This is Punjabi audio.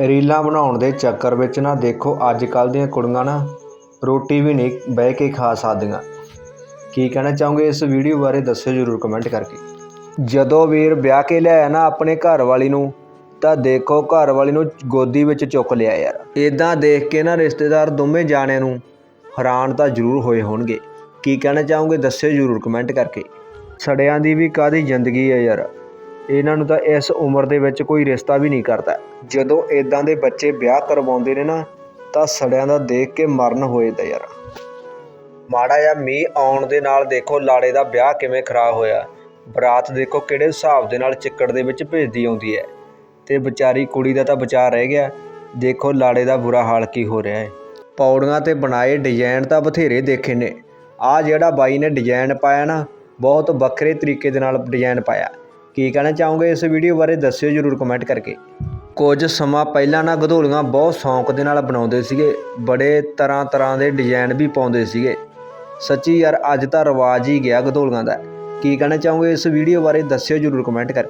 ਰੀਲਾਂ ਬਣਾਉਣ ਦੇ ਚੱਕਰ ਵਿੱਚ ਨਾ ਦੇਖੋ ਅੱਜ ਕੱਲ੍ਹ ਦੀਆਂ ਕੁੜੀਆਂ ਨਾ ਰੋਟੀ ਵੀ ਨਹੀਂ, ਬਹਿ ਕੇ ਖਾ ਸਕਦੀਆਂ। ਕੀ ਕਹਿਣਾ ਚਾਹੋਗੇ ਇਸ ਵੀਡੀਓ ਬਾਰੇ ਦੱਸਿਓ ਜ਼ਰੂਰ ਕਮੈਂਟ ਕਰਕੇ। ਜਦੋਂ ਵੀਰ ਵਿਆਹ ਕੇ ਲਿਆਇਆ ਨਾ ਆਪਣੇ ਘਰ ਵਾਲੀ ਨੂੰ, ਤਾਂ ਦੇਖੋ ਘਰ ਵਾਲੀ ਨੂੰ ਗੋਦੀ ਵਿੱਚ ਚੁੱਕ ਲਿਆ ਯਾਰ। ਇਦਾਂ ਦੇਖ ਕੇ ਨਾ ਰਿਸ਼ਤੇਦਾਰ ਦੋਵੇਂ ਜਾਣਿਆਂ ਨੂੰ ਹੈਰਾਨ ਤਾਂ ਜ਼ਰੂਰ ਹੋਏ ਹੋਣਗੇ। ਕੀ ਕਹਿਣਾ ਚਾਹੋਗੇ ਦੱਸਿਓ ਜ਼ਰੂਰ ਕਮੈਂਟ ਕਰਕੇ। ਸੜਿਆਂ ਦੀ ਵੀ ਕਾਦੀ ਜ਼ਿੰਦਗੀ ਹੈ ਯਾਰ। ਇਹਨਾਂ ਨੂੰ ਤਾਂ ਇਸ ਉਮਰ ਦੇ ਵਿੱਚ ਕੋਈ ਰਿਸ਼ਤਾ ਵੀ ਨਹੀਂ ਕਰਦਾ। ਜਦੋਂ ਇਦਾਂ ਦੇ ਬੱਚੇ ਵਿਆਹ ਕਰਵਾਉਂਦੇ ਨੇ ਨਾ, ਤਾਂ ਸੜਿਆਂ ਦਾ ਦੇਖ ਕੇ ਮਰਨ ਹੋਏ ਤਾਂ ਯਾਰ। ਮਾੜਾ ਜਿਹਾ ਮੀਂਹ ਆਉਣ ਦੇ ਨਾਲ ਦੇਖੋ ਲਾੜੇ ਦਾ ਵਿਆਹ ਕਿਵੇਂ ਖਰਾਬ ਹੋਇਆ। ਬਰਾਤ ਦੇਖੋ ਕਿਹੜੇ ਹਿਸਾਬ ਦੇ ਨਾਲ ਚਿੱਕੜ ਦੇ ਵਿੱਚ ਭੇਜਦੀ ਆਉਂਦੀ ਹੈ। ਤੇ ਵਿਚਾਰੀ ਕੁੜੀ ਦਾ ਤਾਂ ਬਚਾ ਰਹਿ ਗਿਆ। ਦੇਖੋ ਲਾੜੇ ਦਾ ਬੁਰਾ ਹਾਲ ਕੀ ਹੋ ਰਿਹਾ ਹੈ। ਪੌੜੀਆਂ ਤੇ ਬਣਾਏ ਡਿਜ਼ਾਈਨ ਤਾਂ ਬਥੇਰੇ ਦੇਖੇ ਨੇ। ਆ ਜਿਹੜਾ ਬਾਈ ਨੇ ਡਿਜ਼ਾਈਨ ਪਾਇਆ ਨਾ, ਬਹੁਤ ਵੱਖਰੇ ਤਰੀਕੇ ਦੇ ਨਾਲ ਡਿਜ਼ਾਈਨ ਪਾਇਆ। ਕੀ ਕਹਿਣਾ ਚਾਹੋਗੇ ਇਸ ਵੀਡੀਓ ਬਾਰੇ ਦੱਸਿਓ ਜਰੂਰ ਕਮੈਂਟ ਕਰਕੇ। ਕੁਝ ਸਮਾਂ ਪਹਿਲਾਂ ਨਾ ਗਧੋਲੀਆਂ ਬਹੁਤ ਸ਼ੌਂਕ ਦੇ ਨਾਲ ਬਣਾਉਂਦੇ ਸੀਗੇ, ਬੜੇ ਤਰ੍ਹਾਂ ਤਰ੍ਹਾਂ ਦੇ ਡਿਜ਼ਾਈਨ ਵੀ ਪਾਉਂਦੇ ਸੀਗੇ। ਸੱਚੀ ਯਾਰ, ਅੱਜ ਤਾਂ ਰਿਵਾਜ ਹੀ ਗਿਆ ਗਧੋਲੀਆਂ ਦਾ। ਕੀ ਕਹਿਣਾ ਚਾਹੋਗੇ ਇਸ ਵੀਡੀਓ ਬਾਰੇ ਦੱਸਿਓ ਜਰੂਰ ਕਮੈਂਟ ਕਰਕੇ।